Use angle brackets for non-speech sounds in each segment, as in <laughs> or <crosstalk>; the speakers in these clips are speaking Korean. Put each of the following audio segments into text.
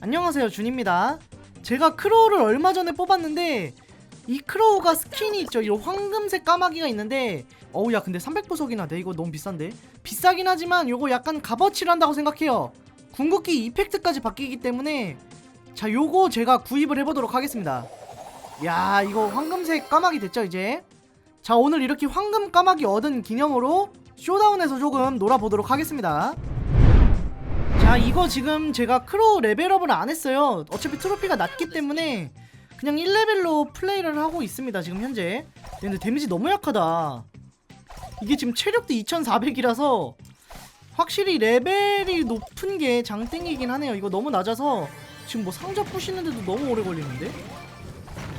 안녕하세요 준입니다. 제가 크로우를 얼마 전에 뽑았는데 이 크로우가 스킨이 있죠. 이 황금색 까마귀가 있는데 어우 야 근데 300보석이나 돼? 이거 너무 비싼데? 비싸긴 하지만 요거 약간 값어치를 한다고 생각해요. 궁극기 이펙트까지 바뀌기 때문에 자 요거 제가 구입을 해보도록 하겠습니다. 야 이거 황금색 까마귀 됐죠 이제? 자 오늘 이렇게 황금 까마귀 얻은 기념으로 쇼다운에서 조금 놀아보도록 하겠습니다 자 이거 지금 제가 크로우 레벨업을 안 했어요. 어차피 트로피가 낮기 때문에 그냥 1레벨로 플레이를 하고 있습니다 지금 현재. 근데 데미지 너무 약하다. 이게 지금 체력도 2400이라서 확실히 레벨이 높은 게 장땡이긴 하네요. 이거 너무 낮아서 지금 뭐 상자 부시는데도 너무 오래 걸리는데?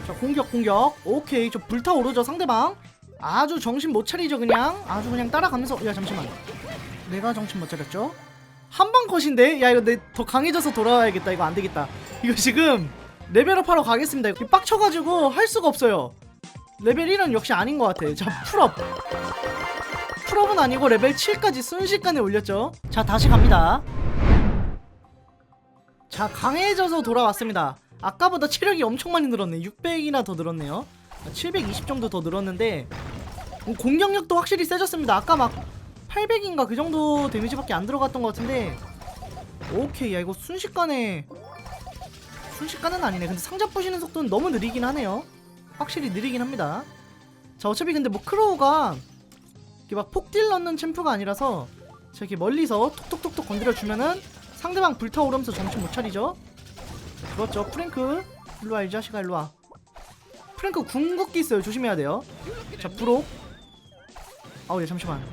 자 공격 공격. 오케이. 저 불타오르죠 상대방. 아주 정신 못 차리죠 그냥. 아주 그냥 따라가면서 야 잠시만. 내가 정신 못 차렸죠 한방 컷인데? 야 이거 내 더 강해져서 돌아와야겠다. 이거 안되겠다. 이거 지금 레벨업 하러 가겠습니다. 이거 빡쳐가지고 할 수가 없어요. 레벨 1은 역시 아닌 것 같아. 자 풀업. 풀업은 아니고 레벨 7까지 순식간에 올렸죠. 자 다시 갑니다. 자 강해져서 돌아왔습니다. 아까보다 체력이 엄청 많이 늘었네. 600이나 더 늘었네요. 720 정도 더 늘었는데 음, 공격력도 확실히 세졌습니다. 아까 막 800인가 그 정도 데미지밖에 안 들어갔던 것 같은데. 오케이 야 이거 순식간에 순식간은 아니네. 근데 상자 부시는 속도는 너무 느리긴 하네요. 확실히 느리긴 합니다. 자 어차피 근데 뭐 크로우가 이렇게 막 폭딜 넣는 챔프가 아니라서 자 이렇게 멀리서 톡톡톡톡 건드려주면은 상대방 불타오르면서 정신 못 차리죠. 그렇죠. 프랭크 일로와 이 자식아 일로와. 프랭크 궁극기 있어요. 조심해야 돼요. 자 브록 아우 예 잠시만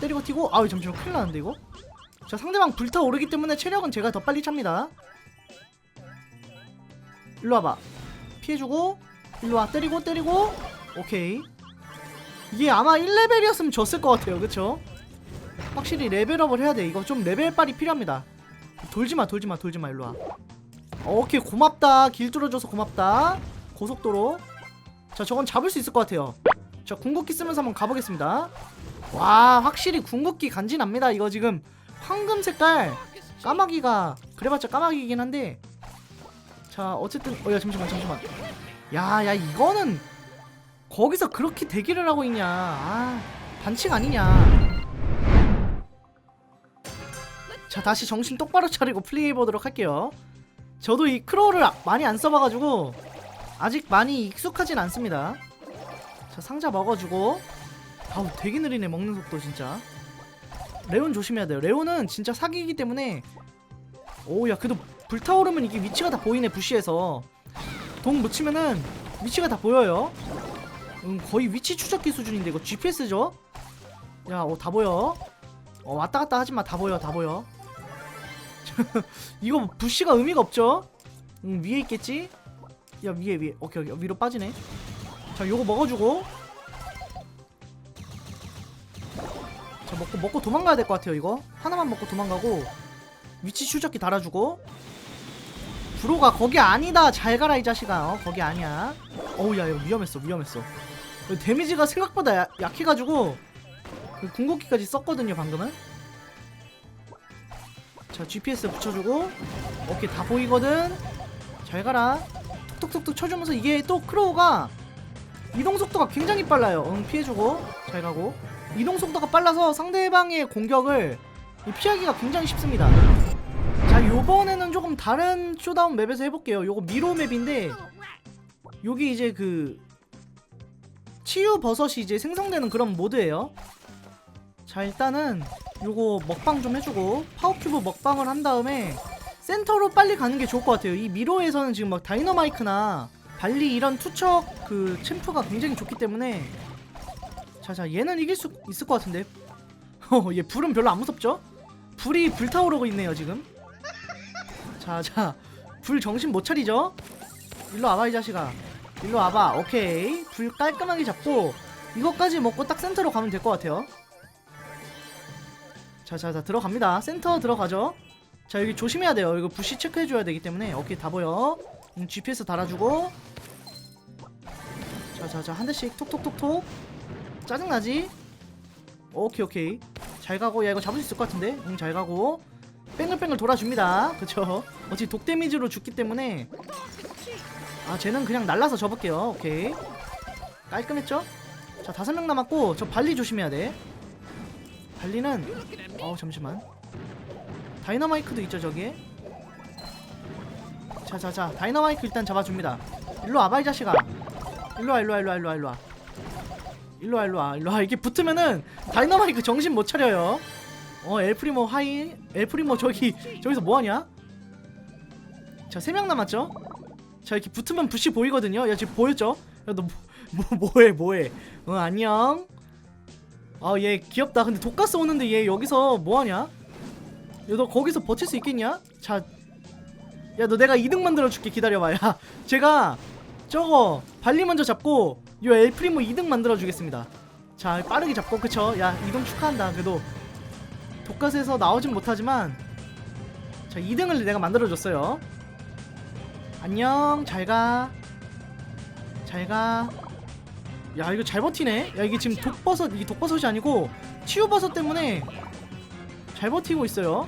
때리고 튀고 아우 잠시만 큰일 나는데 이거? 자 상대방 불타오르기 때문에 체력은 제가 더 빨리 찹니다. 일로 와봐. 피해주고 일로 와. 때리고 때리고. 오케이. 이게 아마 1레벨이었으면 졌을 것 같아요. 그쵸? 확실히 레벨업을 해야 돼. 이거 좀 레벨빨이 필요합니다. 돌지마 돌지마 돌지마. 일로 와. 오케이. 고맙다. 길 뚫어줘서 고맙다. 고속도로. 자 저건 잡을 수 있을 것 같아요. 자 궁극기 쓰면서 한번 가보겠습니다 와 확실히 궁극기 간지납니다 이거 지금. 황금 색깔. 까마귀가 그래봤자 까마귀이긴 한데. 자 어쨌든 어야 잠시만 잠시만. 야야 이거는 거기서 그렇게 대기를 하고 있냐. 아 반칙 아니냐. 자 다시 정신 똑바로 차리고 플레이해보도록 할게요. 저도 이 크로우를 아- 많이 안 써봐가지고 아직 많이 익숙하진 않습니다. 자 상자 먹어주고 아우 되게 느리네 먹는 속도 진짜. 레온 조심해야 돼요. 레온은 진짜 사기이기 때문에. 오야 그래도 불타오르면 이게 위치가 다 보이네 부시에서. 동 묻히면은 위치가 다 보여요. 음 거의 위치 추적기 수준인데 이거 GPS죠? 야 어 다 보여. 어 왔다 갔다 하지 마. 다 보여 다 보여. <laughs> 이거 부시가 의미가 없죠? 음 위에 있겠지? 야 위에 위에. 오케이 오케이. 위로 빠지네. 자 요거 먹어주고 먹고 먹고 도망가야 될 것 같아요 이거. 하나만 먹고 도망가고 위치 추적기 달아주고. 브로가 거기 아니다. 잘 가라 이 자식아. 어 거기 아니야. 어우 야 이거 위험했어 위험했어. 데미지가 생각보다 야- 약해가지고 그 궁극기까지 썼거든요 방금은. 자 GPS 붙여주고. 오케이 다 보이거든. 잘 가라. 톡톡톡톡 쳐주면서 이게 또 크로우가 이동 속도가 굉장히 빨라요. 응 피해주고. 잘 가고 이동 속도가 빨라서 상대방의 공격을 이 피하기가 굉장히 쉽습니다. 자 요번에는 조금 다른 쇼다운 맵에서 해볼게요. 요거 미로 맵인데 여기 이제 그 치유 버섯이 이제 생성되는 그런 모드예요. 자 일단은 요거 먹방 좀 해주고 파워큐브 먹방을 한 다음에 센터로 빨리 가는 게 좋을 것 같아요. 이 미로에서는 지금 막 다이너마이크나 발리 이런 투척 그 챔프가 굉장히 좋기 때문에 자자 얘는 이길 수 있을 것 같은데. <laughs> 어얘 불은 별로 안 무섭죠? 불이 불타오르고 있네요 지금. 자자 불 정신 못 차리죠? 일로 와봐 이 자식아. 일로 와봐 오케이. 불 깔끔하게 잡고 이것까지 먹고 딱 센터로 가면 될 것 같아요. 자자자 들어갑니다. 센터 들어가죠? 자 여기 조심해야 돼요. 이거 부시 체크해줘야 되기 때문에. 오케이 다 보여. 음, GPS 달아주고. 자자자 한 대씩 톡톡톡톡 짜증나지? 오케이 오케이. 잘 가고. 야 이거 잡을 수 있을 것 같은데? 응잘 가고. 뺑글뺑글 돌아줍니다. <laughs> 그쵸? 어차피 독 데미지로 죽기 때문에. 아 쟤는 그냥 날라서 접을게요. 오케이. 깔끔했죠? 자 다섯 명 남았고 저 발리 조심해야 돼. 발리는 어 잠시만. 다이너마이크도 있죠 저기에? 자자자. 다이너마이크 일단 잡아줍니다. 일로 와봐 이 자식아. 일로와 일로와 일로와 일로와 일로와 일로와 일로와 일로와. 이게 붙으면은 다이너마이크 정신 못 차려요. 어 엘프리모 하이 엘프리모 저기 저기서 뭐하냐? 자세명 남았죠? 자 이렇게 붙으면 부시 보이거든요. 야 지금 보였죠? 야너 뭐, <laughs> 뭐, 뭐해 뭐해? 어 안녕. 아 얘 귀엽다. 근데 독가스 오는데 얘 여기서 뭐하냐? 야 너 거기서 버틸 수 있겠냐? 자 야 너 내가 2등 만들어줄게. 기다려봐. 야 <laughs> 제가 저거 발리 먼저 잡고 요 엘프리모 2등 만들어주겠습니다. 자 빠르게 잡고 그쵸? 야 2등 축하한다 그래도. 독가스에서 나오진 못하지만 자 2등을 내가 만들어줬어요. 안녕 잘가. 잘가. 야 이거 잘 버티네. 야 이게 지금 독버섯 이게 독버섯이 아니고 치유버섯 때문에 잘 버티고 있어요.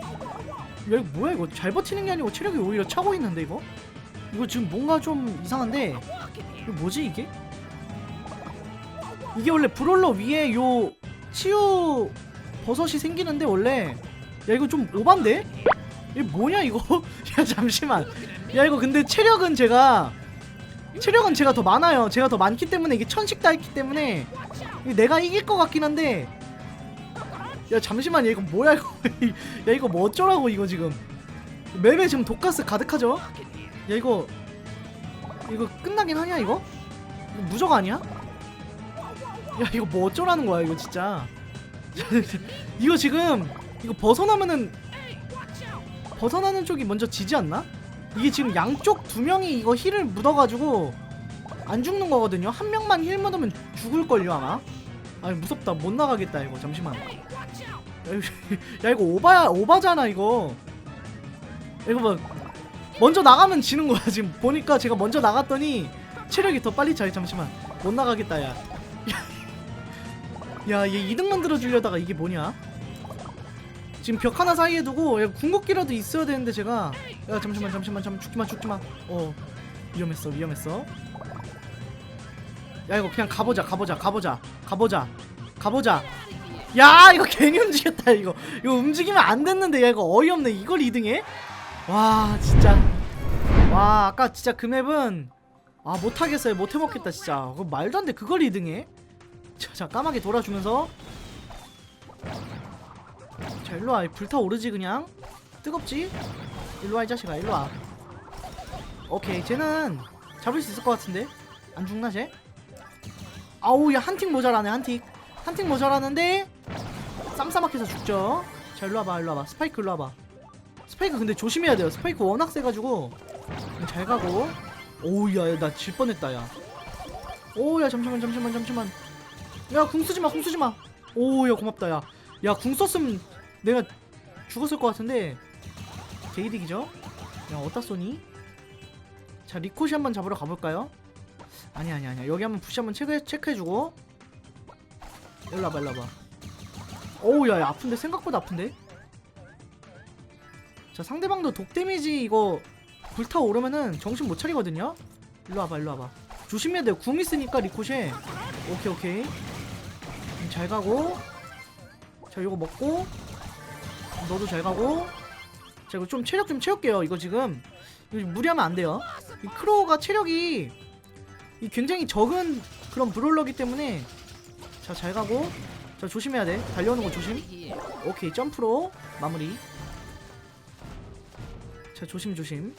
야 이거 뭐야 이거? 잘 버티는 게 아니고 체력이 오히려 차고 있는데 이거? 이거 지금 뭔가 좀 이상한데 이거 뭐지 이게 이게 원래 브롤러 위에 요 치유 버섯이 생기는데 원래 야 이거 좀 오반데? 이게 뭐냐 이거? <laughs> 야 잠시만. 야 이거 근데 체력은 제가 체력은 제가 더 많아요. 제가 더 많기 때문에 이게 천식 달기 때문에 내가 이길 것 같긴 한데. 야 잠시만. 야 이거 뭐야 이거? <laughs> 야 이거 뭐 어쩌라고 이거 지금? 맵에 지금 독가스 가득하죠? 야 이거 이거 끝나긴 하냐 이거? 이거 무적 아니야? 야 이거 뭐 어쩌라는 거야 이거 진짜. <laughs> 이거 지금 이거 벗어나면은 벗어나는 쪽이 먼저 지지 않나? 이게 지금 양쪽 두 명이 이거 힐을 묻어가지고 안 죽는 거거든요. 한 명만 힐 묻으면 죽을걸요 아마? 아니 무섭다. 못 나가겠다 이거. 잠시만. 야, 이거- 오바야 오바잖아 이거. 이거 뭐 먼저 나가면 지는 거야 지금. 보니까 제가 먼저 나갔더니 체력이 더 빨리 차요. 잠시만. 못 나가겠다 야 야, 얘 2등 만들어 주려다가 이게 뭐냐? 지금 벽 하나 사이에 두고 야, 궁극기라도 있어야 되는데 제가. 야 잠시만 잠시만 잠 죽지마 죽지마 어 위험했어 위험했어. 야 이거 그냥 가보자 가보자 가보자 가보자 가보자. 야 이거 괜히 움직였다 이거. 이거 움직이면 안 됐는데 야 이거 어이없네. 이걸 2등해? 와 진짜. 와 아까 진짜 그 맵은 아 못하겠어요. 못해먹겠다 진짜. 그거 말도 안 돼. 그걸 2등해? 자, 자 까마귀 돌아주면서. 자 일로와. 불타오르지 그냥? 뜨겁지? 일로와 이 자식아. 일로와. 오케이 쟤는 잡을 수 있을 것 같은데? 안 죽나 쟤? 아우 야 한 틱 모자라네 한틱 한 틱 모자라는데 쌈싸막해서 죽죠. 자 일로 와봐 일로 와봐. 스파이크 일로 와봐. 스파이크 근데 조심해야 돼요. 스파이크 워낙 세가지고. 잘 가고. 오우 야 나 질 뻔했다 야. 오야 잠시만 잠시만 잠시만 야 궁 쓰지마 궁 쓰지마. 오야 고맙다 야야 궁 썼으면 내가 죽었을 것 같은데. 게이득이죠? 야 어디다 쏘니? 자 리코시 한번 잡으러 가볼까요? 아니 아니 아니야. 여기 한번 푸시 한번 체크해, 체크해주고. 일로 와봐 일로 와봐. 오우 야, 야 아픈데? 생각보다 아픈데? 자 상대방도 독 데미지 이거 불타오르면은 정신 못 차리거든요? 일로 와봐 일로 와봐. 조심해야 돼요. 궁 있으니까 리코시 오케이 오케이. 음, 잘 가고. 자 이거 먹고. 너도 잘 가고. 자 이거 좀 체력 좀 채울게요 이거 지금. 이거 무리하면 안 돼요. 이 크로우가 체력이 이 굉장히 적은 그런 브롤러기 때문에. 자 잘 가고. 자 조심해야 돼. 달려오는 거 조심. 오케이 점프로 마무리. 자 조심 조심.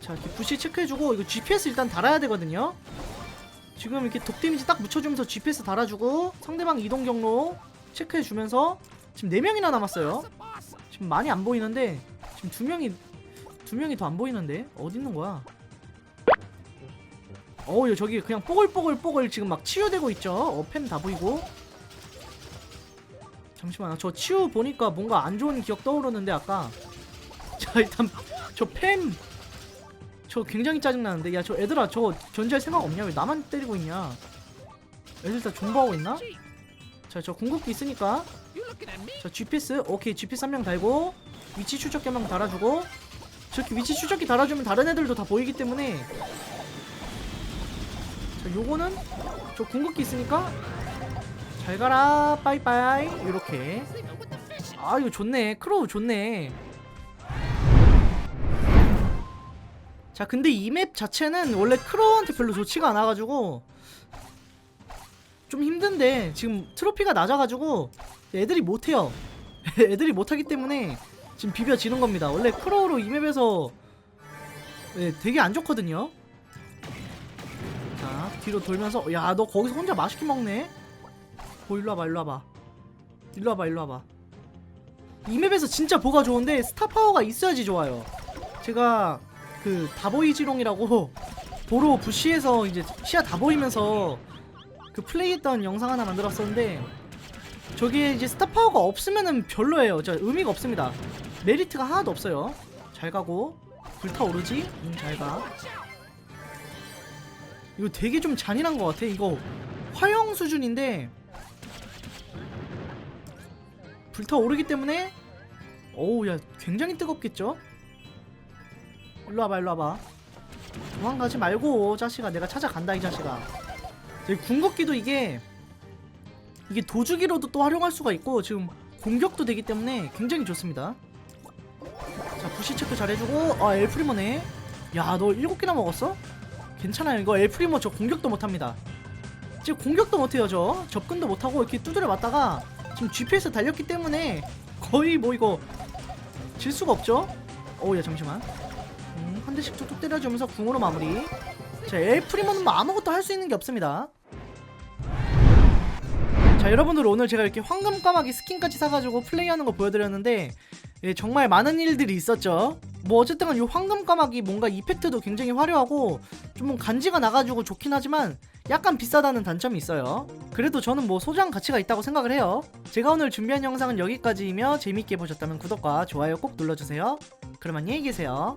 자 부시 체크해주고 이거 GPS 일단 달아야 되거든요 지금 이렇게 독 데미지 딱 묻혀주면서 GPS 달아주고 상대방 이동 경로 체크해주면서 지금 4명이나 남았어요. 지금 많이 안 보이는데 지금 두 명이 두 명이 더 안 보이는데 어디 있는 거야? 어우 야, 저기 그냥 뽀글뽀글뽀글 지금 막 치유되고 있죠? 어펜 다 보이고. 잠시만 저 치유 보니까 뭔가 안 좋은 기억 떠오르는데 아까. 자 일단 저 팸 저 굉장히 짜증나는데? 야 저 애들아 저 견제할 생각 없냐? 왜 나만 때리고 있냐? 애들 다 존버하고 있나? 자저 궁극기 있으니까. 자 GPS 오케이 GPS 한 명 달고 위치 추적기 한 명 달아주고. 저렇게 위치 추적기 달아주면 다른 애들도 다 보이기 때문에. 자 요거는 저 궁극기 있으니까 잘 가라. 빠이빠이. 이렇게. 아 이거 좋네. 크로우 좋네 자 근데 이 맵 자체는 원래 크로우한테 별로 좋지가 않아가지고 좀 힘든데 지금 트로피가 낮아가지고 애들이 못해요. <laughs> 애들이 못하기 때문에 지금 비벼지는 겁니다. 원래 크로우로 이 맵에서 네, 되게 안 좋거든요. 자 뒤로 돌면서 야 너 거기서 혼자 맛있게 먹네? 어 일로 와봐 일로 와봐. 일로 와봐 일로 와봐. 이 맵에서 진짜 뭐가 좋은데 스타 파워가 있어야지 좋아요. 제가 그 다보이지롱이라고 <laughs> 도로 부시에서 이제 시야 다 보이면서 그 플레이했던 영상 하나 만들었었는데 저기에 이제 스타 파워가 없으면은 별로예요. 저 의미가 없습니다. 메리트가 하나도 없어요. 잘 가고 불타오르지? 응, 잘 가. 이거 되게 좀 잔인한 것 같아. 이거 화형 수준인데 불타오르기 때문에 어우 야 굉장히 뜨겁겠죠? 일로 와봐 일로 와봐. 도망가지 말고 자식아 내가 찾아간다 이 자식아. 궁극기도 이게 이게 도주기로도 또 활용할 수가 있고 지금 공격도 되기 때문에 굉장히 좋습니다. 자 부시 체크 잘해주고 아 엘프리모네. 야너 일곱 개나 먹었어? 괜찮아요 이거. 엘프리모 저 공격도 못합니다. 지금 공격도 못해요 저. 접근도 못하고 이렇게 두드려 맞다가 지금 GPS 달렸기 때문에 거의 뭐 이거 질 수가 없죠? 어우야 잠시만. 음, 한 대씩 툭툭 때려주면서 궁으로 마무리. 자 엘프리모는 뭐 아무것도 할 수 있는 게 없습니다. 자 여러분들 오늘 제가 이렇게 황금 까마귀 스킨까지 사가지고 플레이하는 거 보여드렸는데 예, 정말 많은 일들이 있었죠. 뭐 어쨌든 간이 황금 까마귀 뭔가 이펙트도 굉장히 화려하고 좀 간지가 나가지고 좋긴 하지만 약간 비싸다는 단점이 있어요. 그래도 저는 뭐 소장 가치가 있다고 생각을 해요. 제가 오늘 준비한 영상은 여기까지이며 재밌게 보셨다면 구독과 좋아요 꼭 눌러주세요. 그럼 안녕히 계세요